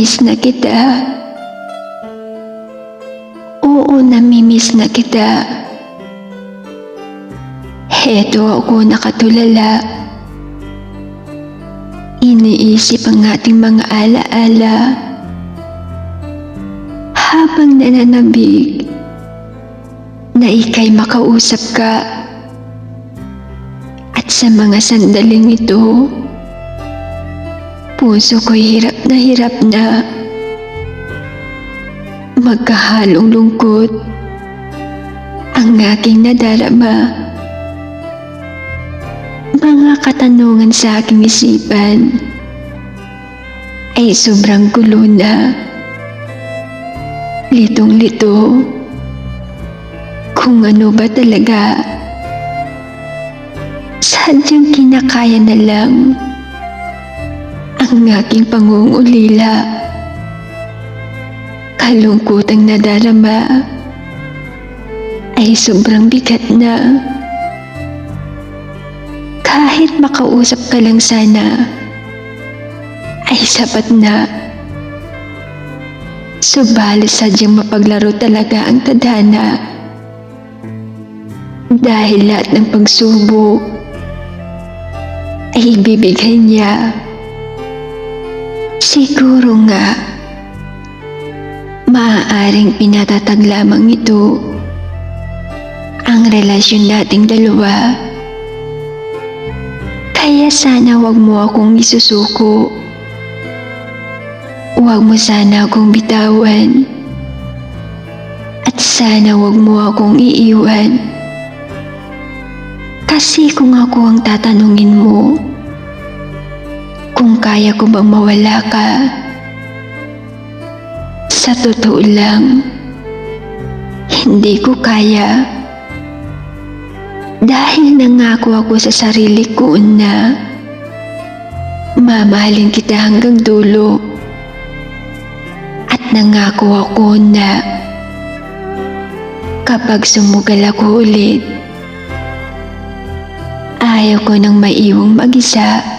Namimiss na kita. Oo, namimiss na kita. Heto ako nakatulala. Iniisip ang ating mga alaala. Habang nananabig, na ikay makausap ka. At sa mga sandaling ito, puso ko'y hirap na hirap na. Magkahalong lungkot ang aking nadarama. Mga katanungan sa aking isipan ay sobrang gulo na. Litong-lito kung ano ba talaga sadyang kinakaya na lang ang aking pangungulila. Kalungkutang nadarama ay sobrang bigat na. Kahit makausap ka lang sana, ay sapat na. Subalit sadyang mapaglaro talaga ang tadhana. Dahil lahat ng pagsubok ay ibibigay niya. Siguro nga, maaaring pinatatag lamang ito ang relasyon nating dalawa. Kaya sana wag mo akong isusuko. Huwag mo sana akong bitawan. At sana wag mo akong iiwan. Kasi kung ako ang tatanungin mo, kaya ko bang mawala ka, sa totoo lang, hindi ko kaya. Dahil nangako ako sa sarili ko na mamahalin kita hanggang dulo. At nangako ako na kapag sumugal ako ulit, ayaw ko nang maiwang mag-isa